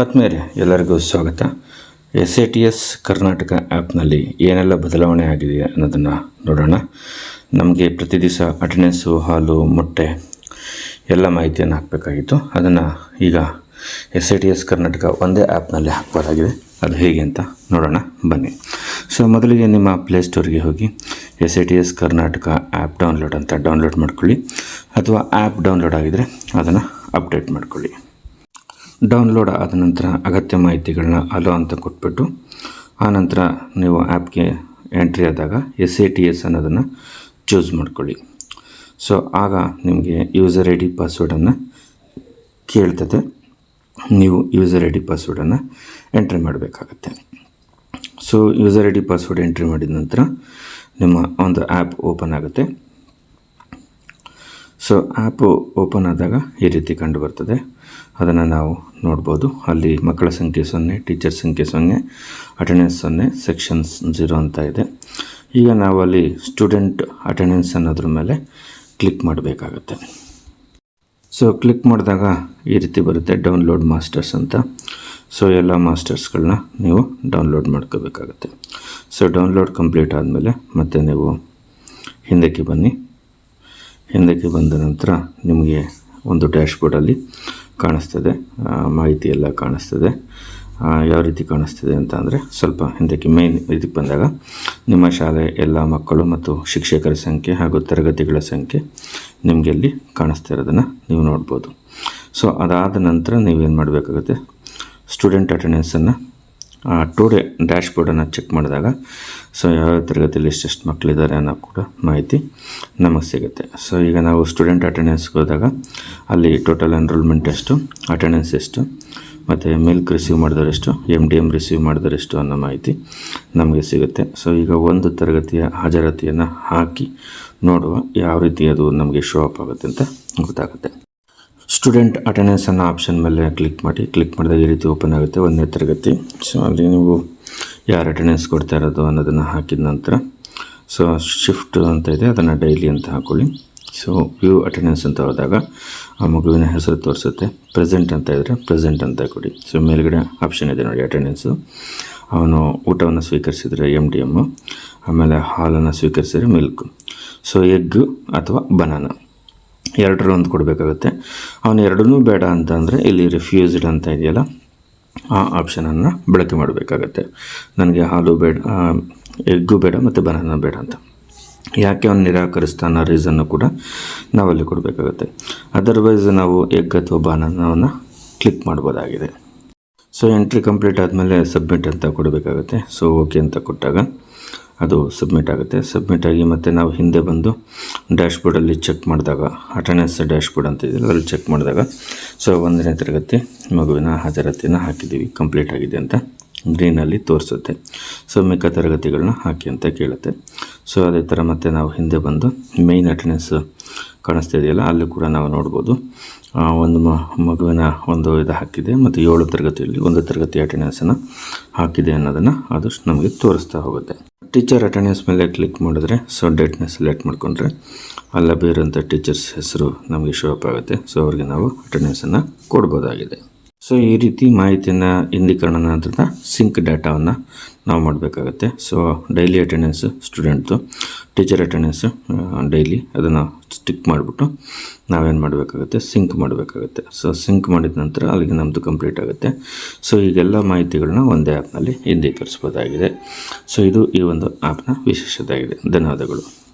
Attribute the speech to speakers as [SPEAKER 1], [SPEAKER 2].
[SPEAKER 1] ಆತ್ಮೀಯರೇ, ಎಲ್ಲರಿಗೂ ಸ್ವಾಗತ. S A T S Karnataka ಆ್ಯಪ್ನಲ್ಲಿ ಏನೆಲ್ಲ ಬದಲಾವಣೆ ಆಗಿದೆ ಅನ್ನೋದನ್ನು ನೋಡೋಣ. ನಮಗೆ ಪ್ರತಿ ದಿವಸ ಅಟೆಂಡೆನ್ಸು ಹಾಲು, ಮೊಟ್ಟೆ ಎಲ್ಲ ಮಾಹಿತಿಯನ್ನು ಹಾಕಬೇಕಾಗಿತ್ತು. ಅದನ್ನು ಈಗ S A T S Karnataka ಒಂದೇ ಆ್ಯಪ್ನಲ್ಲಿ ಹಾಕ್ಬೋದಾಗಿದೆ. ಅದು ಹೇಗೆ ಅಂತ ನೋಡೋಣ, ಬನ್ನಿ. ಸೊ, ಮೊದಲಿಗೆ ನಿಮ್ಮ ಪ್ಲೇಸ್ಟೋರಿಗೆ ಹೋಗಿ S A T S Karnataka app download ಅಂತ ಡೌನ್ಲೋಡ್ ಮಾಡ್ಕೊಳ್ಳಿ. ಅಥವಾ ಆ್ಯಪ್ ಡೌನ್ಲೋಡ್ ಆಗಿದರೆ ಅದನ್ನು ಅಪ್ಡೇಟ್ ಮಾಡ್ಕೊಳ್ಳಿ. ಡೌನ್ಲೋಡ್ ಆದ ನಂತರ ಅಗತ್ಯ ಮಾಹಿತಿಗಳನ್ನ ಅಲೋ ಅಂತ ಕೊಟ್ಬಿಟ್ಟು ಆನಂತರ ನೀವು ಆ್ಯಪ್ಗೆ ಎಂಟ್ರಿ ಆದಾಗ ಎಸ್ ಎ ಟಿ ಎಸ್ ಅನ್ನೋದನ್ನು ಚೂಸ್ ಮಾಡ್ಕೊಳ್ಳಿ. ಸೊ, ಆಗ ನಿಮಗೆ ಯೂಸರ್ ಐ ಡಿ ಪಾಸ್ವರ್ಡನ್ನು ಕೇಳ್ತದೆ. ನೀವು ಯೂಸರ್ ಐ ಡಿ ಪಾಸ್ವರ್ಡನ್ನು ಎಂಟ್ರಿ ಮಾಡಬೇಕಾಗತ್ತೆ. So user I D password entry ಮಾಡಿದ ನಂತರ ನಿಮ್ಮ ಒಂದು ಆ್ಯಪ್ ಓಪನ್ ಆಗುತ್ತೆ. ಸೊ ಆ್ಯಪು ಓಪನ್ ಆದಾಗ ಈ ರೀತಿ ಕಂಡು ಬರ್ತದೆ ಅದನ್ನು ನಾವು ನೋಡ್ಬೋದು. ಅಲ್ಲಿ ಮಕ್ಕಳ ಸಂಖ್ಯೆ ಸೊನ್ನೆ ಟೀಚರ್ ಸಂಖ್ಯೆ ಸೊನ್ನೆ ಅಟೆಂಡೆನ್ಸ್ ಸೊನ್ನೆ ಸೆಕ್ಷನ್ಸ್ ಜೀರೋ ಅಂತ ಇದೆ. ಈಗ ನಾವು ಅಲ್ಲಿ ಸ್ಟೂಡೆಂಟ್ ಅಟೆಂಡೆನ್ಸ್ ಅನ್ನೋದ್ರ ಮೇಲೆ ಕ್ಲಿಕ್ ಮಾಡಬೇಕಾಗತ್ತೆ. ಸೊ ಕ್ಲಿಕ್ ಮಾಡಿದಾಗ ಈ ರೀತಿ ಬರುತ್ತೆ ಡೌನ್ಲೋಡ್ ಮಾಸ್ಟರ್ಸ್ ಅಂತ. ಸೊ ಎಲ್ಲ ಮಾಸ್ಟರ್ಸ್ಗಳನ್ನ ನೀವು ಡೌನ್ಲೋಡ್ ಮಾಡ್ಕೋಬೇಕಾಗತ್ತೆ. ಸೊ ಡೌನ್ಲೋಡ್ ಕಂಪ್ಲೀಟ್ ಆದಮೇಲೆ ಮತ್ತೆ ನೀವು ಹಿಂದಕ್ಕೆ ಬನ್ನಿ. ಹಿಂದಕ್ಕೆ ಬಂದ ನಂತರ ನಿಮಗೆ ಒಂದು ಡ್ಯಾಶ್ಬೋರ್ಡಲ್ಲಿ ಕಾಣಿಸ್ತದೆ. ಆ, ಮಾಹಿತಿ ಎಲ್ಲ ಕಾಣಿಸ್ತದೆ. ಯಾವ ರೀತಿ ಕಾಣಿಸ್ತಿದೆ ಅಂತ ಅಂದರೆ ಸ್ವಲ್ಪ ಹಿಂದಕ್ಕೆ ಮೇನ್ ಇದಕ್ಕೆ ಬಂದಾಗ ನಿಮ್ಮ ಶಾಲೆ ಎಲ್ಲ ಮಕ್ಕಳು ಮತ್ತು ಶಿಕ್ಷಕರ ಸಂಖ್ಯೆ ಹಾಗೂ ತರಗತಿಗಳ ಸಂಖ್ಯೆ ನಿಮಗೆ ಅಲ್ಲಿ ಕಾಣಿಸ್ತಾ ಇರೋದನ್ನು ನೀವು ನೋಡ್ಬೋದು. ಸೊ ಅದಾದ ನಂತರ ನೀವೇನು ಮಾಡಬೇಕಾಗುತ್ತೆ? ಸ್ಟೂಡೆಂಟ್ ಅಟೆಂಡೆನ್ಸನ್ನು ಟುಡೇ ಡ್ಯಾಶ್ಬೋರ್ಡನ್ನು ಚೆಕ್ ಮಾಡಿದಾಗ ಸೊ ಯಾವ ತರಗತಿಯಲ್ಲಿ ಎಷ್ಟೆಷ್ಟು ಮಕ್ಕಳಿದ್ದಾರೆ ಅನ್ನೋ ಕೂಡ ಮಾಹಿತಿ ನಮಗೆ ಸಿಗುತ್ತೆ. ಸೊ ಈಗ ನಾವು ಸ್ಟೂಡೆಂಟ್ ಅಟೆಂಡೆನ್ಸ್ಗೆ ಹೋದಾಗ, ಅಲ್ಲಿ ಟೋಟಲ್ ಎನ್ರೋಲ್ಮೆಂಟ್ ಎಷ್ಟು ಅಟೆಂಡೆನ್ಸ್ ಎಷ್ಟು, ಮತ್ತು ಮಿಲ್ಕ್ ರಿಸೀವ್ ಮಾಡಿದರೆಷ್ಟು ಎಂ ಡಿ ಎಂ ರಿಸೀವ್ ಮಾಡಿದರೆಷ್ಟು ಅನ್ನೋ ಮಾಹಿತಿ ನಮಗೆ ಸಿಗುತ್ತೆ. ಸೊ ಈಗ ಒಂದು ತರಗತಿಯ ಹಾಜರಾತಿಯನ್ನು ಹಾಕಿ ನೋಡುವ ಯಾವ ರೀತಿ ಅದು ನಮಗೆ ಶೋ ಅಪ್ ಆಗುತ್ತೆ ಅಂತ ಗೊತ್ತಾಗುತ್ತೆ. ಸ್ಟೂಡೆಂಟ್ ಅಟೆಂಡೆನ್ಸ್ ಅನ್ನೋ ಆಪ್ಷನ್ ಮೇಲೆ ಕ್ಲಿಕ್ ಮಾಡಿ, ಕ್ಲಿಕ್ ಮಾಡಿದಾಗ ಈ ರೀತಿ ಓಪನ್ ಆಗುತ್ತೆ ಒಂದನೇ ತರಗತಿ. ಸೊ ಅಲ್ಲಿ ನೀವು ಯಾರು ಅಟೆಂಡೆನ್ಸ್ ಕೊಡ್ತಾ ಇರೋದು ಅನ್ನೋದನ್ನು ಹಾಕಿದ ನಂತರ ಸೊ ಶಿಫ್ಟ್ ಅಂತ ಇದೆ, ಅದನ್ನು ಡೈಲಿ ಅಂತ ಹಾಕೊಳ್ಳಿ. ಸೊ ವ್ಯೂ ಅಟೆಂಡೆನ್ಸ್ ಅಂತ ಹೋದಾಗ ಆ ಮಗುವಿನ ಹೆಸರು ತೋರಿಸುತ್ತೆ. ಪ್ರೆಸೆಂಟ್ ಅಂತ ಇದ್ದರೆ ಪ್ರೆಸೆಂಟ್ ಅಂತ ಕೊಡಿ. ಸೊ ಮೇಲ್ಗಡೆ ಆಪ್ಷನ್ ಇದೆ ನೋಡಿ ಅಟೆಂಡೆನ್ಸು ಅವನು ಊಟವನ್ನು ಸ್ವೀಕರಿಸಿದರೆ ಎಂ ಡಿ ಎಮ್ಮು ಆಮೇಲೆ ಹಾಲನ್ನು ಸ್ವೀಕರಿಸಿದರೆ ಮಿಲ್ಕು ಸೊ ಎಗ್ ಅಥವಾ ಬನಾನ ಎರಡರ ಒಂದು ಕೊಡಬೇಕಾಗುತ್ತೆ. ಅವನು ಎರಡನ್ನೂ ಬೇಡ ಅಂತ ಅಂದರೆ ಇಲ್ಲಿ ರಿಫ್ಯೂಸ್ಡ್ ಅಂತ ಇದೆಯಲ್ಲ, ಆ ಆಪ್ಷನನ್ನು ಬಳಕೆ ಮಾಡಬೇಕಾಗತ್ತೆ. ನನಗೆ ಹಾಲು ಬೇಡ ಎಗ್ಗು ಬೇಡ ಮತ್ತು ಬನಾನ ಬೇಡ ಅಂತ. ಯಾಕೆ ಅವನು ನಿರಾಕರಿಸ್ತಾನ ರೀಸನ್ನು ಕೂಡ ನಾವಲ್ಲಿ ಕೊಡಬೇಕಾಗತ್ತೆ. ಅದರ್ವೈಸ್ ನಾವು ಎಗ್ ಅಥವಾ ಬನಾನವನ್ನು ಕ್ಲಿಕ್ ಮಾಡ್ಬೋದಾಗಿದೆ. ಸೊ ಎಂಟ್ರಿ ಕಂಪ್ಲೀಟ್ ಆದಮೇಲೆ ಸಬ್ಮಿಟ್ ಅಂತ ಕೊಡಬೇಕಾಗುತ್ತೆ. ಸೊ ಓಕೆ ಅಂತ ಕೊಟ್ಟಾಗ ಅದು ಸಬ್ಮಿಟ್ ಆಗುತ್ತೆ. ಸಬ್ಮಿಟ್ ಆಗಿ ಮತ್ತು ನಾವು ಹಿಂದೆ ಬಂದು ಡ್ಯಾಶ್ಬೋರ್ಡಲ್ಲಿ ಚೆಕ್ ಮಾಡಿದಾಗ ಅಟೆಂಡೆನ್ಸ್ ಡ್ಯಾಶ್ಬೋರ್ಡ್ ಅಂತ ಇದೆಯಲ್ಲ ಅದರಲ್ಲಿ ಚೆಕ್ ಮಾಡಿದಾಗ, ಸೊ ಒಂದನೇ ತರಗತಿ ಮಗುವಿನ ಹಾಜರಾತಿಯನ್ನು ಹಾಕಿದ್ದೀವಿ. ಕಂಪ್ಲೀಟ್ ಆಗಿದೆ ಅಂತ ಗ್ರೀನಲ್ಲಿ ತೋರಿಸುತ್ತೆ. ಸೊ ಮಿಕ್ಕ ತರಗತಿಗಳನ್ನ ಹಾಕಿ ಅಂತ ಕೇಳುತ್ತೆ. ಸೊ ಅದೇ ಥರ ಮತ್ತೆ ನಾವು ಹಿಂದೆ ಬಂದು ಮೇಯ್ನ್ ಅಟೆಂಡೆನ್ಸ್ ಕಾಣಿಸ್ತಾ ಇದೆಯಲ್ಲ, ಅಲ್ಲಿ ಕೂಡ ನಾವು ನೋಡ್ಬೋದು. ಒಂದು ಮಗುವಿನ ಒಂದು ಇದು ಹಾಕಿದೆ ಮತ್ತು ಏಳು ತರಗತಿಯಲ್ಲಿ ಒಂದು ತರಗತಿ ಅಟೆಂಡೆನ್ಸನ್ನು ಹಾಕಿದೆ ಅನ್ನೋದನ್ನು ಅದು ನಮಗೆ ತೋರಿಸ್ತಾ ಹೋಗುತ್ತೆ. ಟೀಚರ್ ಅಟೆಂಡೆನ್ಸ್ ಮೇಲೆ ಕ್ಲಿಕ್ ಮಾಡಿದ್ರೆ ಸೊ ಡೇಟ್ನ ಸೆಲೆಕ್ಟ್ ಮಾಡಿಕೊಂಡ್ರೆ, ಅಲ್ಲ ಬೇರೆಂಥ ಟೀಚರ್ಸ್ ಹೆಸರು ನಮಗೆ ಶೋ ಅಪ್ ಆಗುತ್ತೆ. ಸೊ ಅವ್ರಿಗೆ ನಾವು ಅಟೆಂಡೆನ್ಸನ್ನು ಕೊಡ್ಬೋದಾಗಿದೆ. ಸೊ ಈ ರೀತಿ ಮಾಹಿತಿಯನ್ನು ಇಂದೀಕರಣ ನಂತರ ಸಿಂಕ್ ಡಾಟಾವನ್ನು ನಾವು ಮಾಡಬೇಕಾಗತ್ತೆ. ಸೊ ಡೈಲಿ ಅಟೆಂಡೆನ್ಸ್ ಸ್ಟೂಡೆಂಟ್ದು ಟೀಚರ್ ಅಟೆಂಡೆನ್ಸ್ ಡೈಲಿ ಅದನ್ನು ಸ್ಟಿಕ್ ಮಾಡಿಬಿಟ್ಟು ನಾವೇನು ಮಾಡಬೇಕಾಗುತ್ತೆ? ಸಿಂಕ್ ಮಾಡಬೇಕಾಗುತ್ತೆ. ಸೊ ಸಿಂಕ್ ಮಾಡಿದ ನಂತರ ಅಲ್ಲಿಗೆ ನಮ್ಮದು ಕಂಪ್ಲೀಟ್ ಆಗುತ್ತೆ. ಸೊ ಈಗೆಲ್ಲ ಮಾಹಿತಿಗಳನ್ನ ಒಂದೇ ಆ್ಯಪ್ನಲ್ಲಿ ಹಿಂದೀಕರಿಸ್ಬೋದಾಗಿದೆ. ಸೊ ಇದು ಈ ಒಂದು ಆ್ಯಪ್ನ ವಿಶೇಷತೆ ಆಗಿದೆ ಧನ್ಯವಾದಗಳು.